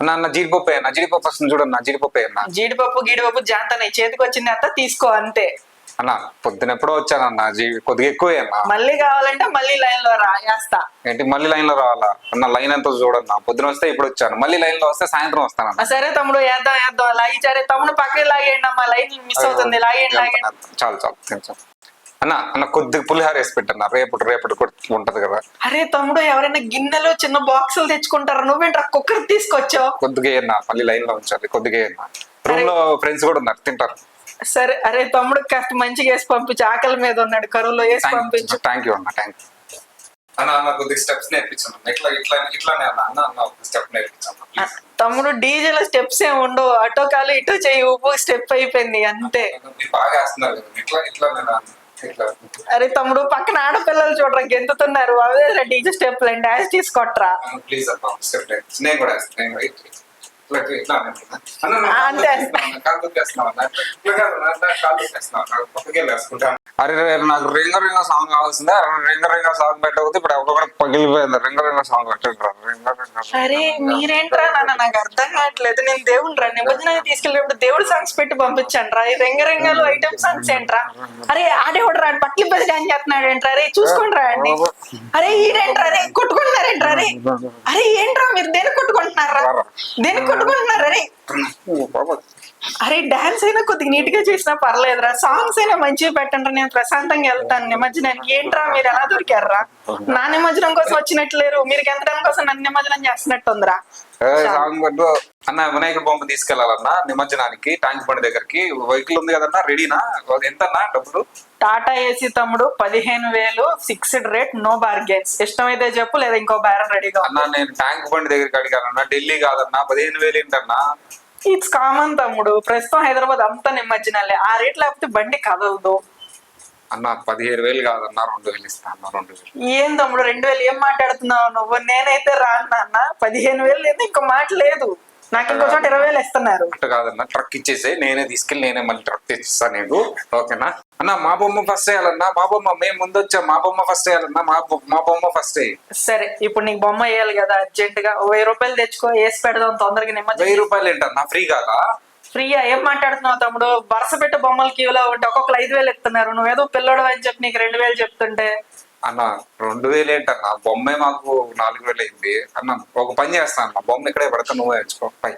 అన్న అన్న జీడిపప్పు అన్న జీడిపప్పు వస్తుంది చూడన్న జీడిపప్పు అన్న జీడిపప్పు గీడిపప్పు జాంతనే చేతికి వచ్చింది అంతా తీసుకో అంతే. అన్న పొద్దున ఎప్పుడో వచ్చానన్న కొద్దిగా ఎక్కువ అన్న మళ్ళీ కావాలంటే మళ్ళీ లైన్లో రా వేస్తా. ఏంటి మళ్ళీ లైన్లో రావాలా? అన్న లైన్ ఎంత చూడన్న పొద్దున వస్తే ఇప్పుడు వచ్చాను. మళ్ళీ లైన్లో వస్తే సాయంత్రం వస్తానన్న. ఆ, సరే తమ్ముడు వేద్దాం వేద్దాం లాగి సరే తమ్ముడు పక్కకి లాగేయండి అమ్మా లైన్ మిస్ అవుతుంది లాగేయండి లాగేయండి. చాలు చాలు. అన్న అన్న కొద్దిగా పులిహార వేసి పెట్టన్న రేపటి రేపటి ఉంటది కదా. అరే తమ్ముడు ఎవరైనా గిన్నెలు చిన్న బాక్సులు తెచ్చుకుంటారు? నువ్వేంట్రా కుక్కర్ తీసుకొచ్చావు? కొద్దిగా అన్న మళ్ళీ లైన్లో ఉంచాలి కొద్దిగా అన్న రూమ్లో ఫ్రెండ్స్ కూడా ఉన్నారు తింటారు. సరే అరే తమ్ముడు కాస్త మంచిగా వేసి పంపించు. ఆకలి మీద ఉన్నాడు కరువులో వేసి పంపించు. థ్యాంక్ యూ అన్న థ్యాంక్ యూ అన్న అన్న కొద్దిగా స్టెప్స్ నేర్పించాను ఇట్లా ఇట్లా ఇట్లానే అన్న. అన్న అన్న ఒక స్టెప్ నేర్పించాను ఆ, తమ్ముడు డీజేలో స్టెప్స్ ఏమి ఉండవు. అటో కాలు ఇటో చేయి ఊపు స్టెప్ అయిపోయింది అంతే. బాగా వేస్తున్నారు కదా. ఇట్లా ఇట్లా అరే తమ్ముడు పక్కన ఆడపిల్లలు చూడరా గెంతుతున్నారు. అవే డీజే స్టెప్ అండి. డాన్స్ తీసుకొట్రా ప్లీజ్ అన్న స్టెప్ నేను కూడా నేను అంతే. తొక్కేస్తున్నావు? అన్న పక్కకి వేసుకుంటాను అరే నాకు రింగ రింగ సాంగ్ కావాల్సిందే. రింగ రింగ సాంగ్ పెట్టకపోతే ఇప్పుడు ఒక్కొక్కటి పగిలిపోయింది. రింగ రింగ సాంగ్ అరే మీరేంట్రా నాన్న? నాకు అర్థం కావట్లేదు. నేను దేవుడు రా నిమజ్జనాన్ని తీసుకెళ్ళినప్పుడు దేవుడు సాంగ్స్ పెట్టి పంపించాను రా ఈ రింగ రింగలు ఐటమ్ సాంగ్స్ ఏంట్రా? అరే ఆడేవాడు రా బట్టలు పెద్ద డాన్స్ చేస్తున్నాడు ఏంట్రా? అరే చూసుకోండి రా అండి అరే ఈడేంట్రా? అరే కొట్టుకుంటున్నారేంట్రా? అరే అరే ఏంట్రా మీరు? దేనికి కొట్టుకుంటున్నారా? దేనికి కొట్టుకుంటున్నారు? అరే. అరే డాన్స్ అయినా కొద్దిగా నీట్గా చేసినా పర్లేదురా. సాంగ్స్ అయినా మంచిగా పెట్టండి. నేను ప్రశాంతంగా వెళ్తాను. నిమజ్జనానికి ఏంట్రా మీరు ఎలా దొరికారా నా నిమజ్జనం కోసం వచ్చినట్లేరు మీరు గెంతడం కోసం నన్ను నిమజ్జనం చేస్తున్నట్టుందిరా. అన్న వినాయకుడు బొమ్మ తీసుకెళ్ళాలన్నా నిమజ్జనానికి ట్యాంక్ బండి దగ్గరికి. వెహికల్ ఉంది కదన్నా రెడీనా? ఎంత అన్నా డబ్బులు? టాటా ఏసీ తమ్ముడు పదిహేను వేలు ఫిక్స్డ్ రేట్ నో బార్గెన్స్. ఇష్టమైతే చెప్పు లేదా ఇంకో బేరం రెడీగా అన్నా నేను ట్యాంక్ బండి దగ్గరికి అడిగానన్నా ఢిల్లీ కాదన్నా పదిహేను వేలు ఏంటన్నా? ఇట్స్ కామన్ తమ్ముడు. ప్రస్తుతం హైదరాబాద్ అంతా నిమజ్జనాలే. ఆ రేట్ లేకపోతే బండి కదలదు. అన్న పదిహేను వేలు కాదన్నా రెండు వేలు ఇస్తా అన్న రెండు వేలు. ఏం తమ్ముడు రెండు వేలు ఏం మాట్లాడుతున్నావు? నువ్వు నేనైతే రాను నాన్న పదిహేను వేలు లేదు ఇంకో మాట లేదు. నాకు ఇంకో చోట ఇరవై వేలు ఇస్తున్నారు. అట్ట కాదన్నా ట్రక్ ఇచ్చేసి నేనే తీసుకెళ్ళి నేనే మళ్ళీ ట్రక్ తెచ్చిస్తా నీకు. ఓకేనా? అన్న మా బొమ్మ ఫస్ట్ వేయాలన్నా మా బొమ్మ మేము ముందు వచ్చాం మా బొమ్మ ఫస్ట్ వేయాలన్నా మా బొ- మా బొమ్మ ఫస్ట్ వేయి. సరే ఇప్పుడు నీకు బొమ్మ వేయాలి కదా అర్జెంట్గా. ఓ వెయ్యి రూపాయలు తెచ్చుకో వేసి పెడదాం తొందరగా నిమజ్జనం వెయ్యి రూపాయలు ఏంటన్నా ఫ్రీ కాదా? ఫ్రీయా ఏం మాట్లాడుతున్నావు తమ్ముడు? వరుస పెట్టి బొమ్మలు క్యూలో ఉంటే ఒక్కొక్కరు ఐదు వేలు ఇస్తున్నారు. నువ్వేదో పిల్లడు అని చెప్పి నీకు రెండు వేలు చెప్తుంటే. అన్న రెండు వేలు ఏంటన్నా? బొమ్మే మాకు నాలుగు వేలు అయింది. అన్న ఒక పని చేస్తాను అన్న. బొమ్మ ఇక్కడే పెడతా నువ్వే తెచ్చుకో పై.